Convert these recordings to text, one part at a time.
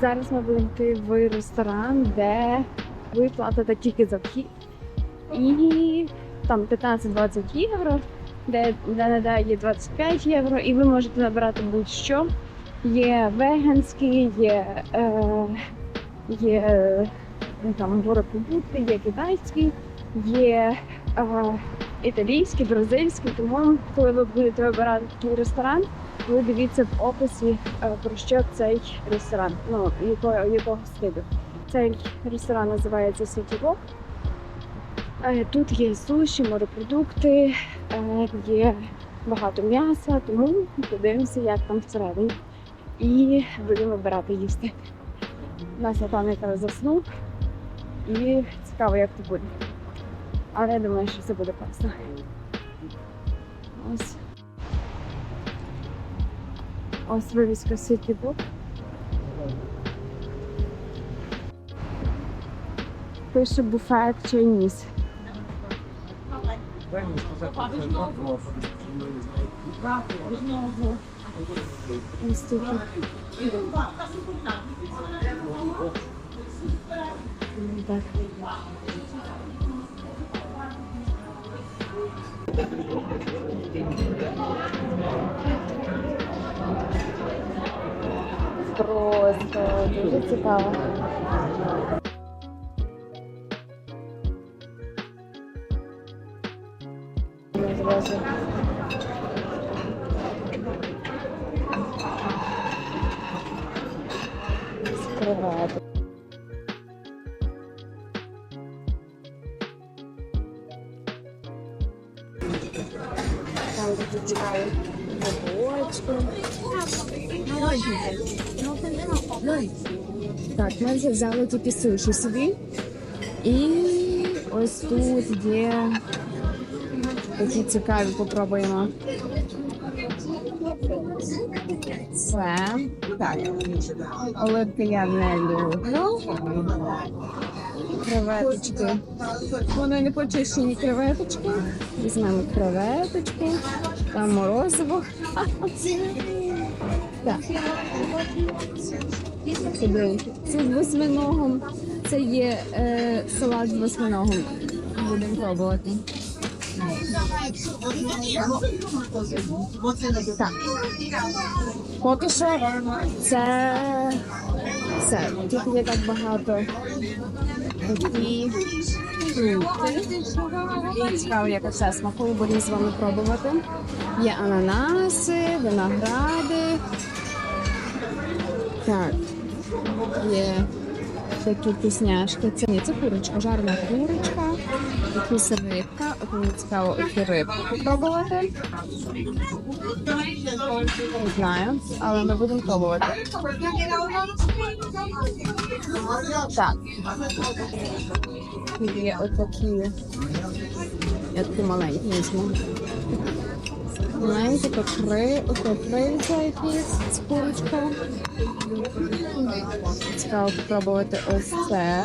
Зараз ми будемо йти в ресторан, де ви платите тільки за вхід. І там 15-20 євро, де, де є 25 євро, і ви можете набирати будь-що. Є веганські, є, е, є е, там морепродукти, є китайські, є е, італійські, бразильські. Тому, коли ви будете вибирати такий ресторан, ви дивіться в описі е, про що цей ресторан, ну якого, якого стилю. Цей ресторан називається City Walk. Е, Тут є суші, морепродукти, е, є багато м'яса, тому подивимося, як там всередині. І будемо вибирати їсти. У нас напевно якраз заснув. І цікаво, як це буде. Але я думаю, що все буде класно. Ось. Ось вивіска City Book. Пише буфет Chinese. Ось тут. Просто дуже цікаво. Не зразу. Скривати. Там такі цікаві грибочки. Так, ми вже взяли тільки суші собі. І ось тут є такі цікаві, попробуємо. Це так. Оливки я не люблю. Креветочки. Вони не почищені креветочки. Візьмемо креветочку. Там морозиво. Так. Сюди. Це з восьминогом. Це є е, салат з восьминогом. Будемо пробувати. Так. Поки що це все. Тут є так багато такі фрукти. І цікаво, як все смакує, будемо з вами пробувати. Є ананаси, виногради. Так. Є такі вкусняшки. Це ні, це курочка, жарна курочка, якісь рибка. Цікаво рибку попробувати. Не знаю, але ми будемо пробувати. Так. Є отакі. Я такі маленькі візьму. Кри, ото крильця якісь з. Цікаво спробувати ось це.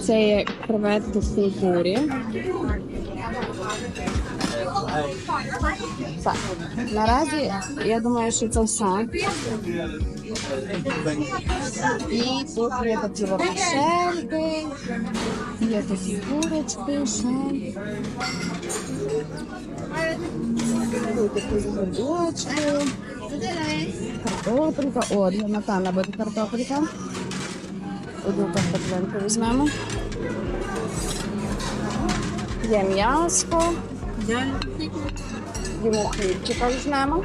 Це є креветки в культурі. Так, наразі я думаю, що це все. І тут є такі лопашельки, є такі курочки, ще. Тут такі грибочки, картопелька. О, для Натана буде картопелька. Одну картоплинку візьмемо. Є м'яско. Йому хлібчика візьмемо.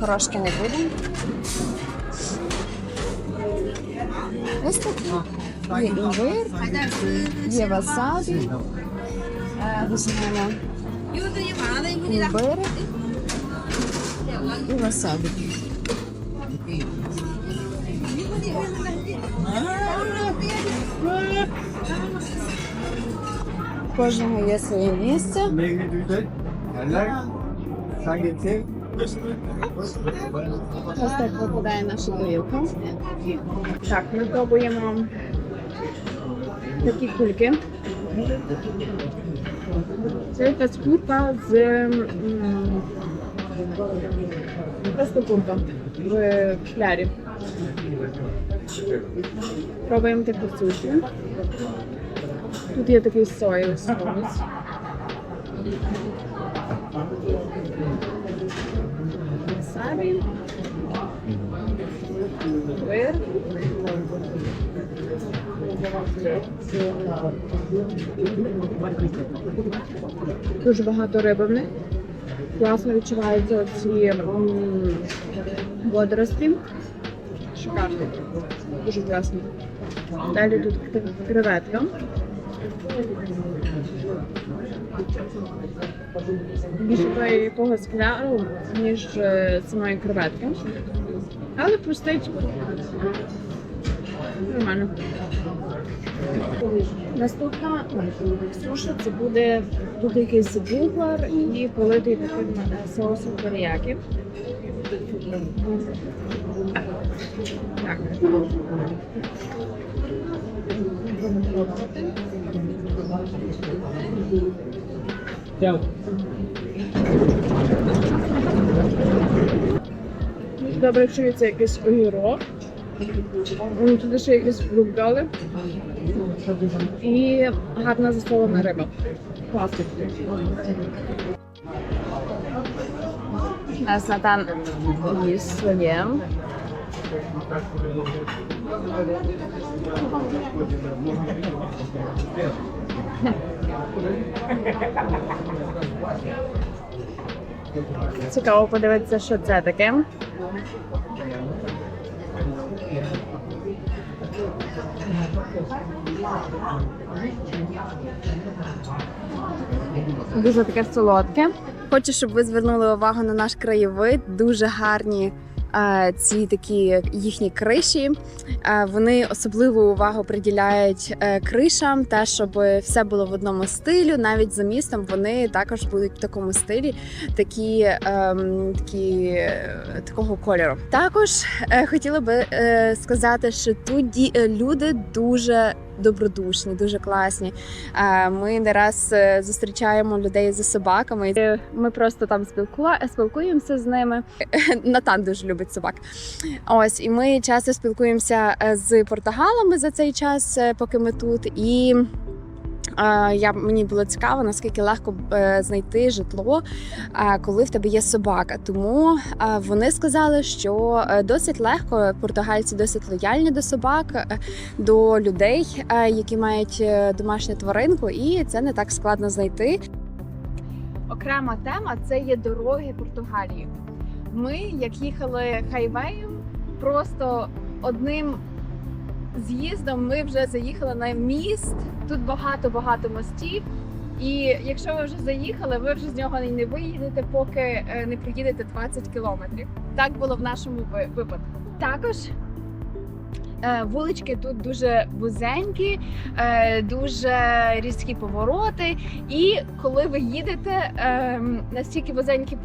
Порошки не будемо. Ось такі. Є імбир, є васабі. Візьмемо імбир і васабі. Кожного є своє місце. Ось так виглядає наша тарілка. Так, ми пробуємо такі кульки. Це якась курка з просто курка в клярі. Пробуємо таку суші. Тут є такий соєвий соус. Васабі. Вир. Дуже багато риби в них. Класно відчуваються ці водорості. Шикарно. Дуже класно. Далі тут креветка. Більше той якогось кляru, ніж е, самої креветки. Але пустить. Нормально. Наступна суша це буде тут якийсь булгар і политий е, соусом теріякі. Так. Дуже Добре чується якийсь огірок. М, Туди ще якийсь фрукт дали. І гарна засолена риба. Класно. Нас Натан їсть своє. Цікаво подивитися, що це таке. Дуже таке солодке. Хочу, щоб ви звернули увагу на наш краєвид. Дуже гарні ці такі їхні криші. Вони особливу увагу приділяють е, кришам, те, щоб все було в одному стилю. Навіть за містом вони також будуть в такому стилі, такі, ем, такі е, такого кольору. Також е, хотіла би сказати, що тут люди дуже добродушні, дуже класні. Е, Ми не раз е, зустрічаємо людей за собаками. Ми просто там спілкує- спілкуємося з ними. Натан дуже любить собак. Ось, і ми часто спілкуємося е, з португалами за цей час, е, поки ми тут. І е, я мені було цікаво, наскільки легко е, знайти житло, е, коли в тебе є собака. Тому е, вони сказали, що досить легко португальці досить лояльні до собак, до людей, які мають домашню тваринку, і це не так складно знайти. Окрема тема це є дороги Португалії. Ми, як їхали хайвеєм, просто одним з'їздом ми вже заїхали на міст. Тут багато-багато мостів. І якщо ви вже заїхали, ви вже з нього і не виїдете, поки е, не приїдете 20 кілометрів. Так було в нашому випадку. Також е, вулички тут дуже вузенькі, е, дуже різкі повороти. І коли ви їдете, е, настільки вузенькі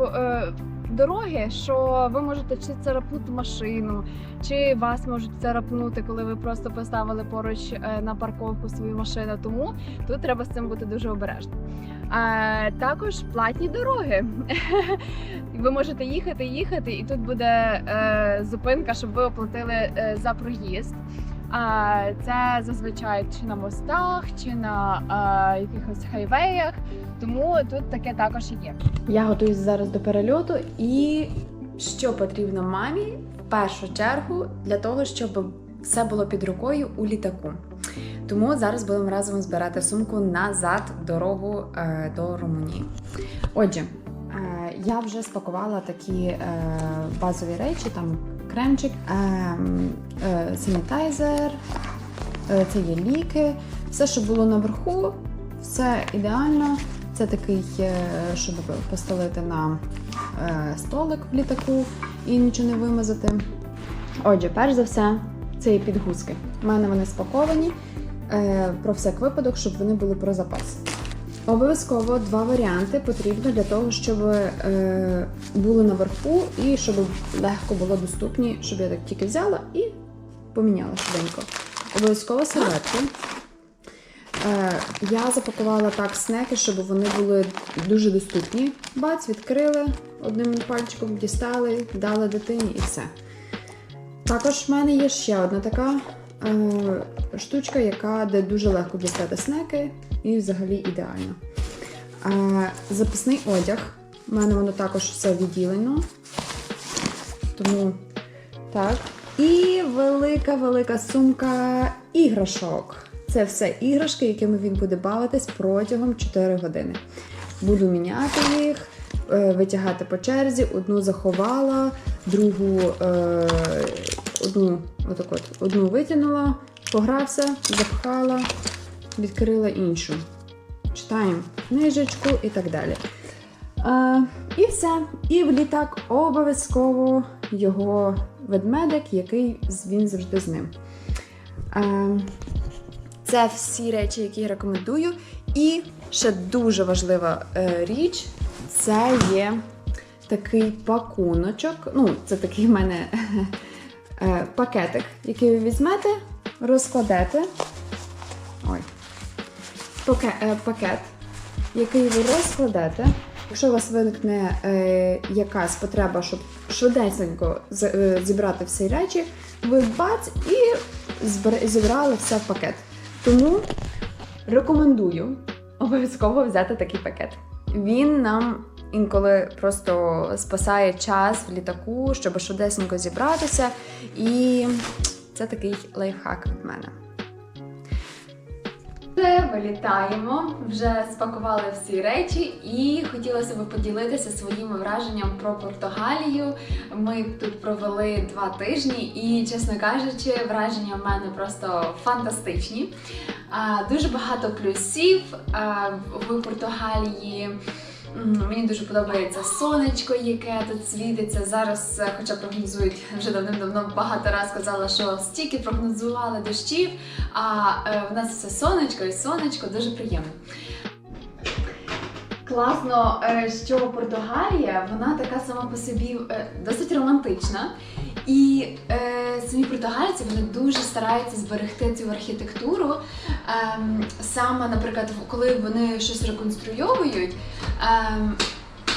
дороги, що ви можете чи царапнути машину, чи вас можуть царапнути, коли ви просто поставили поруч е, на парковку свою машину. Тому тут треба з цим бути дуже обережним. А, також платні дороги. Ви можете їхати, їхати, і тут буде е, зупинка, щоб ви оплатили е, за проїзд. А, це зазвичай чи на мостах, чи на е, якихось хайвеях. Тому тут таке також є. Я готуюсь зараз до перельоту, і що потрібно мамі в першу чергу для того, щоб все було під рукою у літаку. Тому зараз будемо разом збирати сумку назад дорогу е, до Румунії. Отже, е, я вже спакувала такі е, базові речі, там кремчик, е, е, санітайзер, е, це є ліки, все, що було наверху, все ідеально. Це такий, е, щоб постелити на е, столик в літаку і нічого не вимазати. Отже, перш за все, це є підгузки. У мене вони спаковані е, про всяк випадок, щоб вони були про запас. Обов'язково два варіанти потрібно для того, щоб були наверху і щоб легко було доступні, щоб я так тільки взяла і поміняла швиденько. Обов'язково серветки. Е, я запакувала так снеки, щоб вони були дуже доступні. Бац, відкрили одним пальчиком, дістали, дали дитині і все. Також в мене є ще одна така е, штучка, яка де дуже легко дістати снеки, і взагалі ідеально. Е, запасний одяг. У мене воно також все відділено. Тому так. І велика-велика сумка іграшок. Це все іграшки, якими він буде бавитись протягом 4 години. Буду міняти їх, е, витягати по черзі. Одну заховала, другу е, одну, отак от, одну витягнула, погрався, запхала, відкрила іншу. Читаємо книжечку і так далі. Е, і все. І в літак обов'язково його ведмедик, який він завжди з ним. Е, це всі речі, які я рекомендую. І ще дуже важлива е, річ це є такий пакуночок. Ну, це такий в мене е, пакетик, який ви візьмете, розкладете. Ой. Е, пакет, який ви розкладете. Якщо у вас виникне е, якась потреба, щоб е, зібрати всі речі, ви бац і зібрали все в пакет. Тому рекомендую обов'язково взяти такий пакет. Він нам інколи просто спасає час в літаку, щоб швидесенько зібратися. І це такий лайфхак від мене. Вилітаємо, вже спакували всі речі, і хотілося б поділитися своїм враженням про Португалію. Ми тут провели два тижні, і, чесно кажучи, враження в мене просто фантастичні. Дуже багато плюсів в Португалії. Мені дуже подобається сонечко, яке тут світиться. Зараз, е, хоча прогнозують вже давним-давно багато раз казала, що стільки прогнозували дощів, а е, в нас все сонечко і сонечко дуже приємно. Класно, е, що Португалія вона така сама по собі досить романтична. І е, самі португальці вони дуже стараються зберегти цю архітектуру. Ем, саме, наприклад, коли вони щось реконструйовують, ем,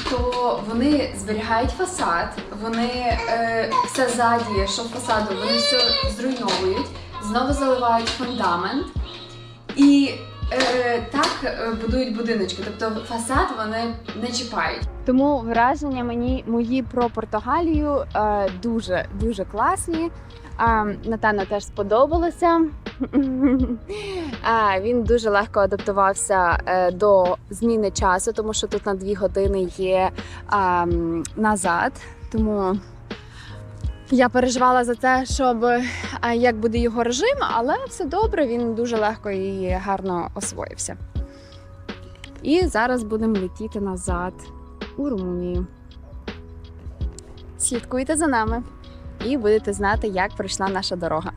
то вони зберігають фасад, вони е, все ззаді, що фасаду, вони все зруйновують, знову заливають фундамент і е, так е, будують будиночки. Тобто фасад вони не чіпають. Тому враження мені мої про Португалію е, дуже дуже класні. А, Натану теж сподобалося. а, він дуже легко адаптувався е, до зміни часу, тому що тут на дві години є а, назад. Тому я переживала за це, щоб а, як буде його режим, але все добре, він дуже легко і гарно освоївся. І зараз будемо летіти назад у Румунію. Слідкуйте за нами і будете знати, як пройшла наша дорога.